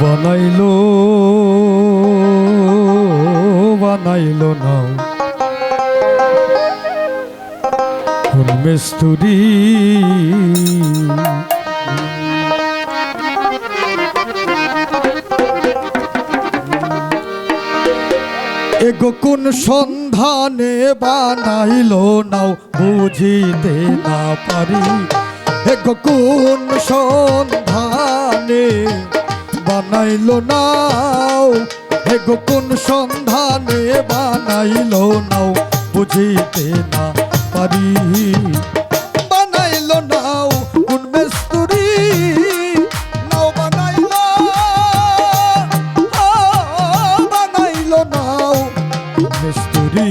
বানাইলো বানাইলো নাও। মিস্তুরি। এগো কোন সন্ধানে বানাইলো নাও, বুঝিতে না পারি। এগো কোন সন্ধানে বানাইলো নাও। এগো কোন সন্ধানে বানাইলো নাও। বুঝিতে না পারি। বানাইলো নাও কোন মেস্তুরি। নাও বানাইলো। বানাইলো নাও মিস্তুরি।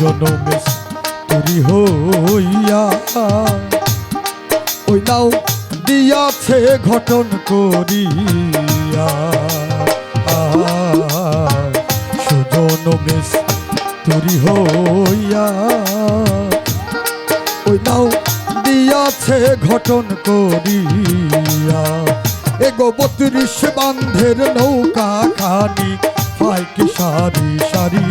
সুজন মিস্তুরি হইয়া। ওই নাও দিয়াছে ঘটন করিয়া। সুজন মিস্তুরি হইয়া। ওই নাও দিয়াছে ঘটন করিয়া। এগো বত্রিশ বান্ধের নৌকা খানি, হয় কি সারি সারি।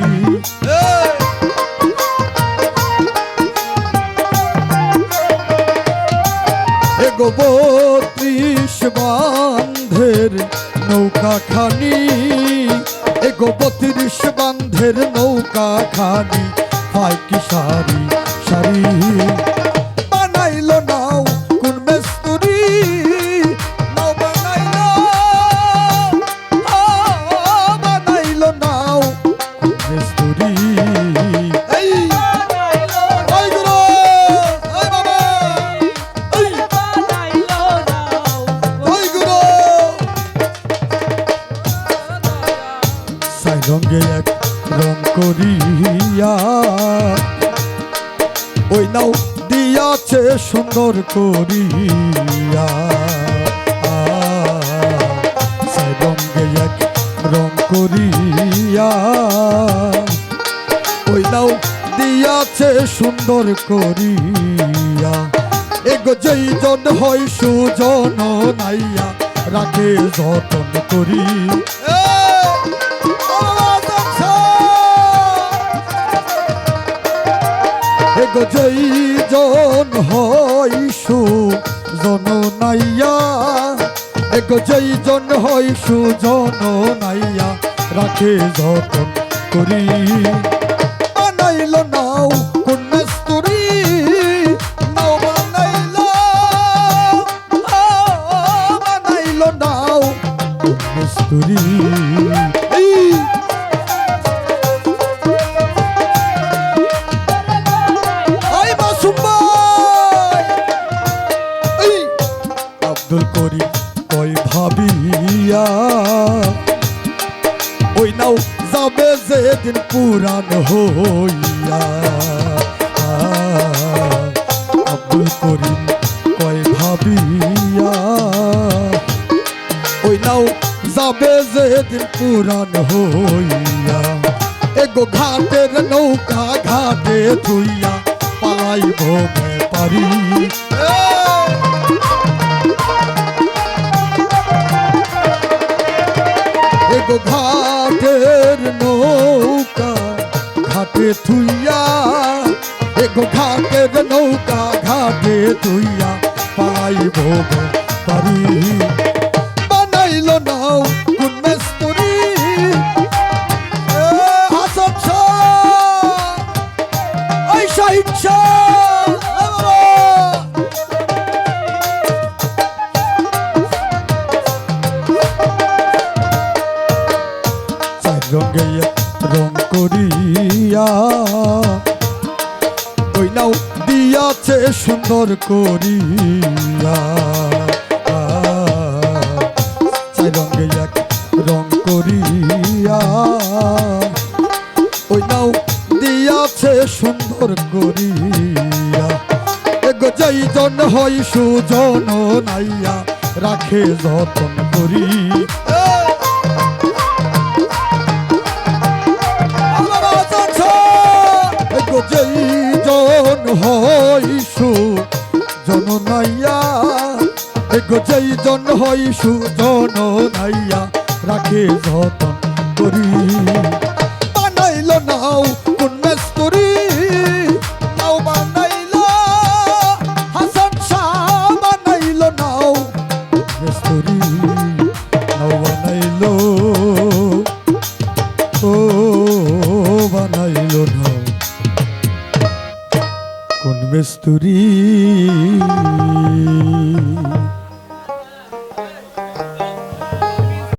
এগো বত্রিশ বান্ধের নৌকা খানি এগো বত্রিশ বান্ধের নৌকা খানি হয় কি সারি সারি? করিয়া। ওই নাও দিয়াছে সুন্দর করিয়া। সাই রঙে এক রং করিয়া। ওই নাও দিয়াছে সুন্দর করিয়া। এগো যেই জন হয় সুজন নাইয়া রাখে যতন করি। এগো যেই জন হয় সুজন নাইয়া। এগো যেই জন হয় সুজন নাইয়া, রাখে যতন করি। বানাইলো নাও কোন মেস্তুরি নাও আব্দুল করিম কই ভাবিয়া। ওই নাও যাবে যেদিন পুরান হইয়া। আব্দুল করিম কয় ভাবিয়া, ওই নাও যাবে যেদিন পুরান হইয়া। এগো ঘাটের নৌকা ঘাটে ধুইয়া পালাইব পারি থুইয়া এগো ঘাটের নৌকা ঘাটে থুইয়া পাইব পারি চার রঙে এক রং করিয়া ওই নাও দিয়াছে সুন্দর করিয়া। চার রঙে রং করিয়া ওই দিয়াছে সুন্দর করিয়া। যাই জন হই সুজন নাইয়া রাখে যতন করি। হইসু জন নাইয়া এগো যেই জন হইসু জন নাইয়া রাখে যতন করি। বানাইল নাও কোন মিস্তুরি